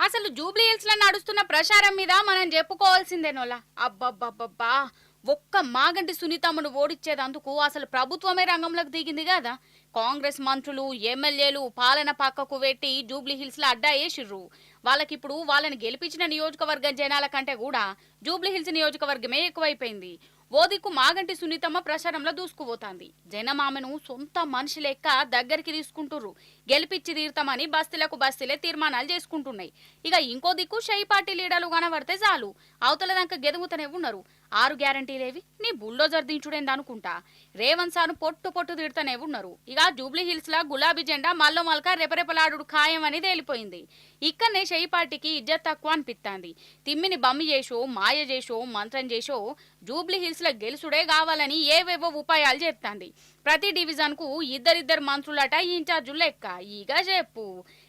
అసలు జూబ్లీ హిల్స్లో నడుస్తున్న ప్రచారం మీద మనం చెప్పుకోవాల్సిందేనోలా అబ్బబ్బబ్బబ్బా ఒక్క మాగంటి సునీతమ్మను ఓడిచ్చేదందుకు అసలు ప్రభుత్వమే రంగంలోకి దిగింది కదా? కాంగ్రెస్ మంత్రులు ఎమ్మెల్యేలు పాలన పక్కకు పెట్టి జూబ్లీ హిల్స్లో అడ్డా వేసిర్రు వాళ్ళకిప్పుడు వాళ్ళని గెలిపించిన నియోజకవర్గం జనాల కంటే కూడా జూబ్లీ హిల్స్ నియోజకవర్గమే ఎక్కువైపోయింది. ఓ దిక్కు మాగంటి సునీతమ్మ ప్రచారంలో దూసుకుపోతాంది. జనం ఆమెను సొంత మనిషి లెక్క దగ్గరికి తీసుకుంటుర్రు. గెలిపించి తీరుతామని బస్తీలకు బస్తీలే తీర్మానాలు చేసుకుంటున్నాయి. ఇక ఇంకో దిక్కు షై పార్టీ లీడర్లు కనబడితే చాలు. అవతల దాకా గెదుగుతూనే ఉన్నారు. ఆరు గ్యారంటీలేవి? నీ బుల్డోజర్ దించుడేందనుకుంటా? రేవంత్ సార్ను పొట్టు పొట్టు తిడుతూనే ఉన్నారు ఇక జూబ్లీ హిల్స్ లా గులాబీ జెండా మల్లో మల్క రెపరెపలాడు ఖాయం అని తేలిపోయింది. ఇక్కడనే షై పార్టీకి ఇజ్జత్ తక్కువ అనిపిస్తాంది తిమ్మిని బమ్మి చేసో మాయ చేసో మంత్రం చేసో జూబ్లీ హిల్స్లో గెలుసుడే కావాలని ఏవేవో ఉపాయాలు చెప్తాంది ప్రతి డివిజన్కు ఇద్దరిద్దరు మంత్రులట ఇన్ఛార్జులు లెక్క. ఇక చెప్పు.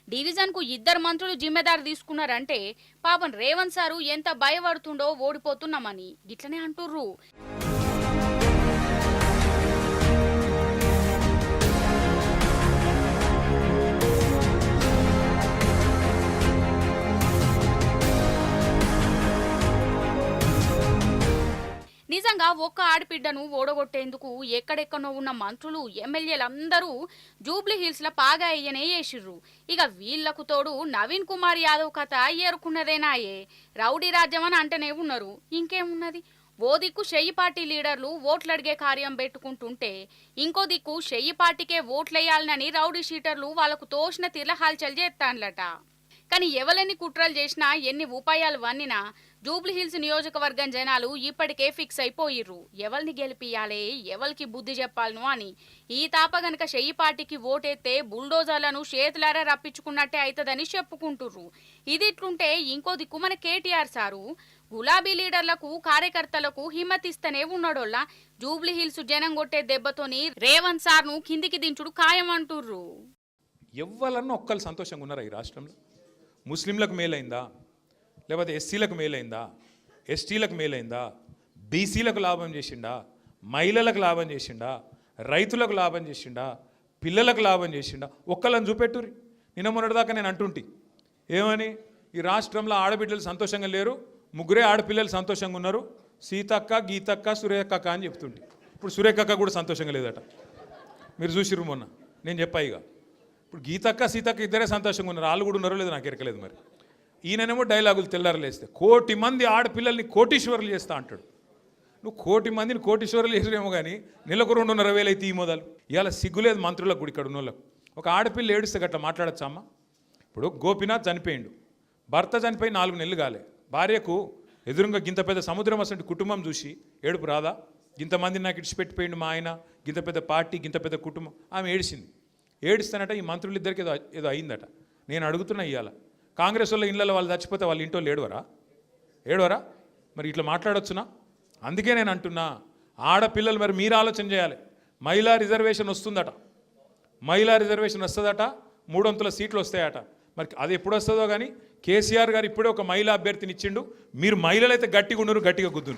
డివిజన్కు ఇద్దరు మంత్రులు జిమ్మెదారు తీసుకున్నారంటే పాపం రేవంత్ సారు ఎంత భయపడుతుండో ఓడిపోతున్నామని గిట్లనే అంటుర్రు. నిజంగా ఒక్క ఆడబిడ్డను ఓడగొట్టేందుకు ఎక్కడెక్కడో ఉన్న మంత్రులు ఎమ్మెల్యేలందరూ జూబ్లీ హిల్స్లో పాగా అయ్యనే చేసిర్రు ఇక వీళ్ళకు తోడు నవీన్ కుమార్ యాదవ్ కథ ఏరుకున్నదేనాయే. రౌడీ రాజ్యం అని అంటనే ఉన్నారు. ఇంకేమున్నది? ఓ దిక్కు షెయ్యి పార్టీ లీడర్లు ఓట్లడిగే కార్యం పెట్టుకుంటుంటే ఇంకో దిక్కు షెయ్యి పార్టీకే ఓట్లేయాలనని రౌడీ షీటర్లు వాళ్ళకు తోసిన తీర్ల హల్చల్ చేస్తాన్లట కానీ ఎవలెన్ని కుట్రలు చేసినా ఎన్ని ఉపాయాలు వన్నినా జూబ్లీ హిల్స్ నియోజకవర్గం జనాలు ఇప్పటికే ఫిక్స్ అయిపోయిర్రు. ఎవరిని గెలిపియాలే ఎవరికి బుద్ధి చెప్పాలను అని. ఈ తాప గనక షెయ్యి పార్టీకి ఓటేస్తే బుల్డోజర్లను చేతులారా రప్పించుకున్నట్టే అవుతుందని చెప్పుకుంటుర్రు. ఇది ఇట్లుంటే ఇంకో దిక్కు మన కేటీఆర్ సారు. గులాబీ లీడర్లకు కార్యకర్తలకు హిమ్మతిస్తనే ఉన్నాడోళ్ళ. జూబ్లీ హిల్స్ జనం కొట్టే దెబ్బతోని రేవంత్ సార్ను కిందికి దించుడు ఖాయం అంటుర్రు ఎవ్వరన్నా ఒక్కరు సంతోషంగా ఉన్నారా ఈ రాష్ట్రంలో? ముస్లింలకు మేలైందా? లేకపోతే ఎస్సీలకు మేలైందా? ఎస్టీలకు మేలైందా? బీసీలకు లాభం చేసిండా? మహిళలకు లాభం చేసిండా? రైతులకు లాభం చేసిండా? పిల్లలకు లాభం చేసిండా? ఒక్కళ్ళని చూపెట్టురి నిన్న మొన్నటిదాకా నేను అంటుంటి. ఏమని? ఈ రాష్ట్రంలో ఆడబిడ్డలు సంతోషంగా లేరు ముగ్గురే ఆడపిల్లలు సంతోషంగా ఉన్నారు సీతక్క గీతక్క సురేఖక్క అని చెప్తుంటే. ఇప్పుడు సురేఖక్క కూడా సంతోషంగా లేదట. మీరు చూసిర్రు మొన్న. నేను చెప్పా ఇక ఇప్పుడు గీతక్క సీతక్క ఇద్దరే సంతోషంగా ఉన్నారు. వాళ్ళు కూడా ఉన్నారో లేదో నాకు ఎరకలేదు మరి. ఈయననేమో డైలాగులు తెల్లారలేస్తే కోటి మంది ఆడపిల్లల్ని కోటీశ్వరులు చేస్తా అంటాడు. నువ్వు కోటి మందిని కోటీశ్వరులు చేసినేమో కానీ నెలకు రెండున్నర వేలు అయితే ఈ మొదలు. ఇవాళ సిగ్గులేదు మంత్రులకు కూడా ఇక్కడ ఉన్న ఒక ఆడపిల్ల ఏడుస్తే గట్లా మాట్లాడచ్చా అమ్మ? ఇప్పుడు గోపినాథ్ చనిపోయిండు. భర్త చనిపోయి నాలుగు నెలలు కాలే. భార్యకు ఎదురుగా గింత పెద్ద సముద్రం అసలు కుటుంబం చూసి ఏడుపు రాదా? ఇంతమందిని నాకు ఇడిచిపెట్టిపోయిండు మా ఆయన గింత పెద్ద పార్టీ గింత పెద్ద కుటుంబం. ఆమె ఏడిసింది. ఏడుస్తానట ఈ మంత్రులు ఇద్దరికి ఏదో ఏదో అయిందట. నేను అడుగుతున్నా ఇవాళ కాంగ్రెస్ వాళ్ళ ఇళ్ళలో వాళ్ళు చచ్చిపోతే వాళ్ళ ఇంట్లో ఏడవరా ఏడవరా? మరి ఇట్లా మాట్లాడొచ్చునా? అందుకే నేను అంటున్నా ఆడపిల్లలు మరి మీరు ఆలోచన చేయాలి. మహిళా రిజర్వేషన్ వస్తుందట. మహిళా రిజర్వేషన్ వస్తుందట మూడొంతుల సీట్లు వస్తాయట. మరి అది ఎప్పుడు వస్తుందో కానీ కేసీఆర్ గారు ఇప్పుడే ఒక మహిళా అభ్యర్థిని ఇచ్చిండు. మీరు మహిళలైతే గట్టిగా ఉండరు గట్టిగా గుద్దును